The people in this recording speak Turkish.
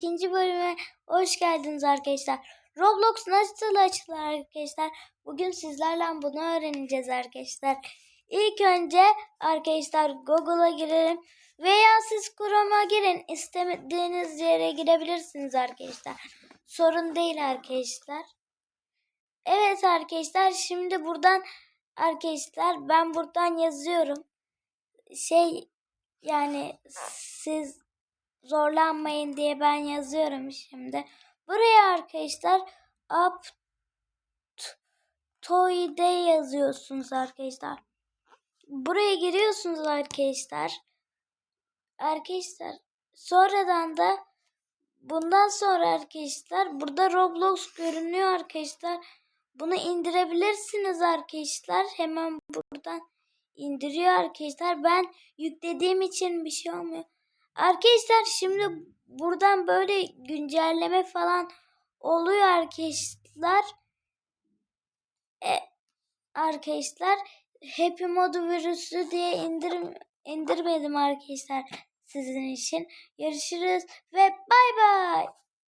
ikinci bölüme hoş geldiniz arkadaşlar. Roblox nasıl açılır arkadaşlar? Bugün sizlerle bunu öğreneceğiz arkadaşlar. İlk önce arkadaşlar Google'a girelim veya siz Chrome'a girin. İstediğiniz yere girebilirsiniz arkadaşlar. Sorun değil arkadaşlar. Evet arkadaşlar şimdi buradan arkadaşlar ben buradan yazıyorum. Şey yani siz zorlanmayın diye ben yazıyorum şimdi. Buraya arkadaşlar up toy'de yazıyorsunuz arkadaşlar. Buraya giriyorsunuz arkadaşlar. Arkadaşlar sonradan da bundan sonra arkadaşlar burada Roblox görünüyor arkadaşlar. Bunu indirebilirsiniz arkadaşlar. Hemen buradan indiriyor arkadaşlar. Ben yüklediğim için bir şey olmuyor. Arkadaşlar şimdi buradan böyle güncelleme falan oluyor arkadaşlar. E, arkadaşlar Happy Modu virüsü diye indir, indirmedim arkadaşlar sizin için. Görüşürüz ve bay bay.